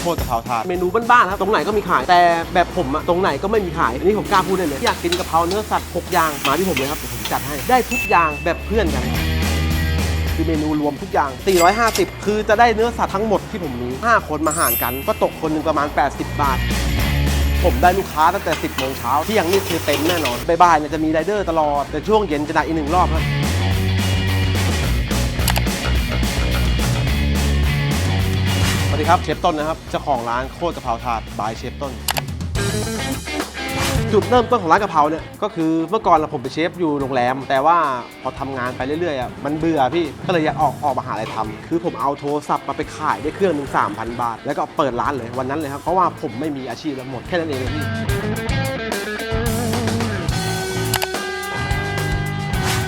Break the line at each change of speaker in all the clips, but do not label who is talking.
โคตรกะเพราถาดเมนูบ้านๆครับตรงไหนก็มีขาย แต่แบบผมอะตรงไหนก็ไม่มีขาย อันนี้ผมกล้าพูดได้เลย อยากกินกะเพราเนื้อสัตว์หกอย่างมาที่ผมเลยครับเดี๋ยวผมจัดให้ได้ทุกอย่างแบบเพื่อนกัน คือเมนูรวมทุกอย่าง 450 คือจะได้เนื้อสัตว์ทั้งหมดที่ผมมี 5 คนมาหารกัน ก็ตกคนหนึ่งประมาณ 80 บาท ผมได้ลูกค้าตั้งแต่ 10โมงเช้าที่ยังนี่คือเต็มแน่นอนบ่ายๆเนี่ยจะมีไรเดอร์ตลอด แต่ช่วงเย็นจะได้อีกหนึ่งรอบครับ ครับเชฟต้นนะครับเจ้าของร้านโคตรกะเพราถาดบายเชฟต้น จุดเริ่มต้นของร้านกะเพราเนี่ยก็คือเมื่อก่อนเราผมเป็นเชฟอยู่โรงแรม แต่ว่าพอทำงานไปเรื่อยๆอะมันเบื่อพี่ก็เลยอยากออกออกมาหาอะไรทำคือผมเอาโทรศัพท์มาไปขายได้เครื่องหนึ่งสามพันบาท แล้วก็เปิดร้านเลยวันนั้นเลยครับเพราะว่าผมไม่มีอาชีพแล้วหมดแค่นั้นเองเลยพี่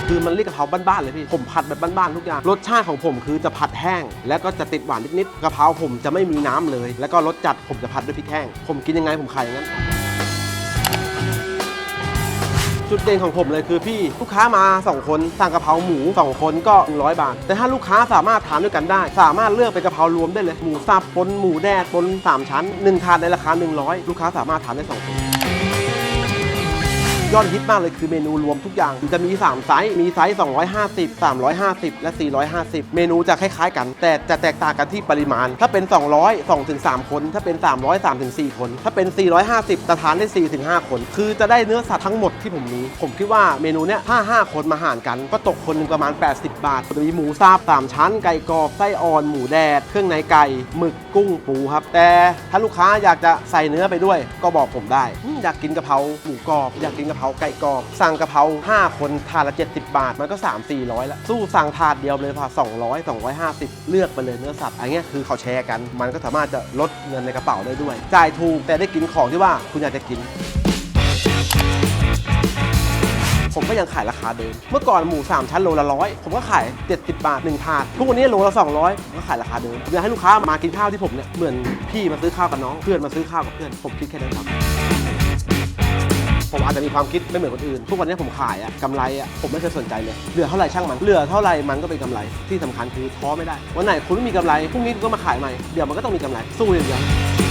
คือมันเรียกกะเพราบ้านๆเลยพี่ ผมผัดแบบบ้านๆทุกอย่าง รสชาติของผมคือจะผัดแห้ง แล้วก็จะติดหวานนิดๆกะเพราผมจะไม่มีน้ำเลย แล้วก็รสจัดผมจะผัดด้วยพริกแห้ง ผมกินยังไงผมขายอย่างนั้น จุดเด่นของผมเลยคือพี่ลูกค้ามา 2 คนสั่งกะเพราหมู 2 คนก็ 100 บาท แต่ถ้าลูกค้าสามารถทานด้วยกันได้ สามารถเลือกเป็นกะเพรารวมได้เลยหมูสับปนหมูแดดปน3ชั้น1ทานในราคา 100 ลูกค้าสามารถทานได้2คน ยอดฮิตมากเลยคือเมนูรวมทุกอย่าง จะมี 3 ไซส์มีไซส์ 250 350 และ 450 เมนูจะคล้ายๆกัน แต่จะแตกต่างกันที่ปริมาณ ถ้าเป็น 200 2ถึง3คน ถ้าเป็น 300 3ถึง4คน ถ้าเป็น 450จะทานได้4ถึง5คน คือจะได้เนื้อสัตว์ทั้งหมดที่ผมมี ผมคิดว่าเมนูเนี้ยถ้า 5 คนมาหารกัน ก็ตกคนหนึ่งประมาณ 80 บาทจะมีหมูสับ3ชั้น ไก่กรอบไส้อ่อนหมูแดด เครื่องในไก่หมึกกุ้งปูครับ แต่ถ้าลูกค้าอยากจะใส่เนื้อไปด้วย ก็บอกผมได้อืมอยากกินกะเพราหมูกรอบอยากกินกะเพราไก่กรอบ สั่งกะเพรา5 คนถาดละ 70 บาท มันก็ 3 400ละสู้สั่งถาดเดียวเลยพอ200 250 เลือกไปเลยเนื้อสัตว์อันเนี้ยคือเขาแชร์กัน มันก็สามารถจะลดเงินในกระเป๋าได้ด้วย จ่ายถูกแต่ได้กินของที่ว่าคุณอยากจะกินผมก็ยังขายราคาเดิม เมื่อก่อนหมู 3 ชั้นโลละร้อยผมก็ขาย 70 บาท 1 ถาด ทุกวันนี้โลละ 200ผมก็ขายราคาเดิมอยากให้ลูกค้ามากินข้าวที่ผมเนี่ย เหมือนพี่มาซื้อข้าวกับน้อง เพื่อนมาซื้อข้าวกับเพื่อน ผมคิดแค่นั้นครับ ผมอาจจะมีความคิดไม่เหมือนคนอื่น ทุกวันนี้ผมขายอะกำไรอะผมไม่เคยสนใจเลย เหลือเท่าไหร่ช่างมัน เหลือเท่าไหร่มันก็เป็นกำไร ที่สำคัญคือท้อไม่ได้ วันไหนคุณไม่มีกำไร พรุ่งนี้คุณก็มาขายใหม่ เดี๋ยวมันก็ต้องมีกำไร สู้อย่างเดียว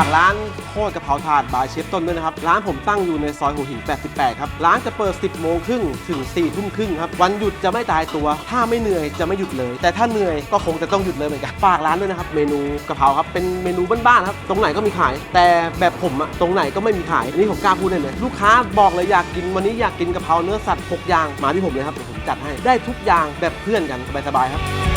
ากร้านโคตรกะเพราถาดบายเชฟต้นด้วยนะครับ ร้านผมตั้งอยู่ในซอยหัวหิน 88 ครับ ร้านจะเปิด 10 โมงครึ่งถึง 4 ทุ่มครึ่งครับ วันหยุดจะไม่ตายตัว ถ้าไม่เหนื่อยจะไม่หยุดเลย แต่ถ้าเหนื่อยก็คงจะต้องหยุดเลยเหมือนกันฝากร้านด้วยนะครับ เมนูกะเพราครับ เป็นเมนูบ้านๆครับ ตรงไหนก็มีขาย แต่แบบผมอะตรงไหนก็ไม่มีขาย อันนี้ผมกล้าพูดได้เลยลูกค้าบอกเลยอยากกินวันนี้อยากกินกะเพราเนื้อสัตว์6อย่าง มาที่ผมเลยครับเดี๋ยวผมจัดให้ ได้ทุกอย่างแบบเพื่อนกันสบายๆครับ